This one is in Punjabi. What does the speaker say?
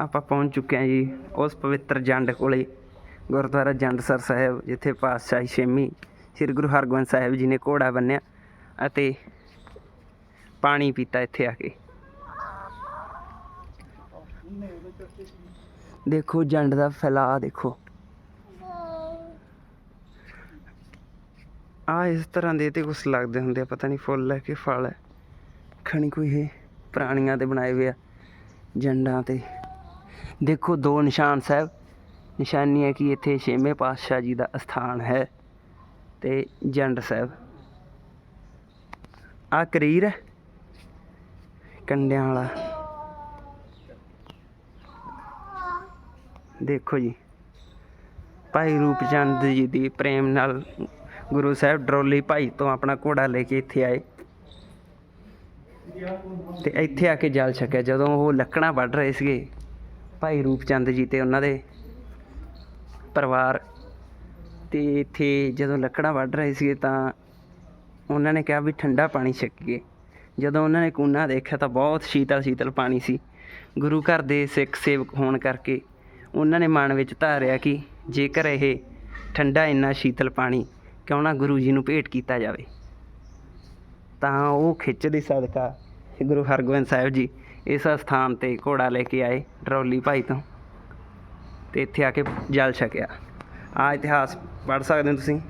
ਆਪਾਂ ਪਹੁੰਚ ਚੁੱਕੇ ਹਾਂ ਜੀ, ਉਸ ਪਵਿੱਤਰ ਜੰਡ ਕੋਲੇ, ਗੁਰਦੁਆਰਾ ਜੰਡਸਰ ਸਾਹਿਬ, ਜਿੱਥੇ ਪਾਤਸ਼ਾਹੀ ਛੇਵੀਂ ਸ੍ਰੀ ਗੁਰੂ ਹਰਗੋਬਿੰਦ ਸਾਹਿਬ ਜੀ ਨੇ ਘੋੜਾ ਬੰਨਿਆ ਅਤੇ ਪਾਣੀ ਪੀਤਾ ਇੱਥੇ ਆ ਕੇ। ਦੇਖੋ, ਜੰਡ ਦਾ ਫੈਲਾਅ ਦੇਖੋ। ਆ ਇਸ ਤਰ੍ਹਾਂ ਦੇ ਤੇ ਕੁਛ ਲੱਗਦੇ ਹੁੰਦੇ ਆ, ਪਤਾ ਨਹੀਂ ਫੁੱਲ ਹੈ ਕਿ ਫਲ ਹੈ। ਖਣੀ ਕੋਈ ਇਹ ਪ੍ਰਾਣੀਆਂ ਤੇ ਬਣਾਏ ਹੋਏ ਆ ਜੰਡਾਂ ਤੇ। ਦੇਖੋ ਦੋ ਨਿਸ਼ਾਨ ਸਾਹਿਬ। ਨਿਸ਼ਾਨੀ ਹੈ ਕਿ ਇੱਥੇ ਛੇਵੇਂ ਪਾਤਸ਼ਾਹ ਜੀ ਦਾ ਅਸਥਾਨ ਹੈ ਤੇ ਜੰਡ ਸਾਹਿਬ। ਆ ਕਰੀਰ ਹੈ ਕੰਡਿਆਂ ਵਾਲਾ। ਦੇਖੋ ਜੀ, ਭਾਈ ਰੂਪਚੰਦ ਜੀ ਦੀ ਪ੍ਰੇਮ ਨਾਲ ਗੁਰੂ ਸਾਹਿਬ ਡਰੋਲੀ ਭਾਈ ਤੋਂ ਆਪਣਾ ਘੋੜਾ ਲੈ ਕੇ ਇੱਥੇ ਆਏ। ਤੇ ਇੱਥੇ ਆ ਕੇ ਜਲ ਛਕਿਆ। ਜਦੋਂ ਉਹ ਲੱਕੜਾਂ ਵੱਢ ਰਹੇ ਸੀਗੇ ਭਾਈ ਰੂਪਚੰਦ ਜੀ ਤੇ ਉਹਨਾਂ ਦੇ ਪਰਿਵਾਰ ਤੇ ਇੱਥੇ ਜਦੋਂ ਲੱਕੜਾਂ ਵੱਢ ਰਹੇ ਸੀਗੇ ਤਾਂ ਉਹਨਾਂ ਨੇ ਕਿਹਾ ਵੀ ਠੰਡਾ ਪਾਣੀ ਛਕੀਏ। ਜਦੋਂ ਉਹਨਾਂ ਨੇ ਕੂਨਾ ਦੇਖਿਆ ਤਾਂ ਬਹੁਤ ਸ਼ੀਤਲ ਸ਼ੀਤਲ ਪਾਣੀ ਸੀ। ਗੁਰੂ ਘਰ ਦੇ ਸਿੱਖ ਸੇਵਕ ਹੋਣ ਕਰਕੇ ਉਹਨਾਂ ਨੇ ਮਨ ਵਿੱਚ ਧਾਰਿਆ ਕਿ ਜੇਕਰ ਇਹ ਠੰਡਾ ਇੰਨਾ ਸ਼ੀਤਲ ਪਾਣੀ ਕਿਉਂ ਨਾ ਗੁਰੂ ਜੀ ਨੂੰ ਭੇਟ ਕੀਤਾ ਜਾਵੇ। ਤਾਂ ਉਹ ਖਿੱਚ ਦੇ ਸਦਕਾ ਗੁਰੂ ਹਰਗੋਬਿੰਦ ਸਾਹਿਬ ਜੀ ਇਸ ਸਥਾਨ ਤੇ ਘੋੜਾ ਲੈ ਕੇ ਆਏ ਡਰੌਲੀ ਭਾਈ ਤੋਂ ਤੇ ਇੱਥੇ ਆ ਕੇ ਜਲ ਛਕਿਆ। ਆ ਇਤਿਹਾਸ ਪੜ੍ਹ ਸਕਦੇ ਹੋ ਤੁਸੀਂ?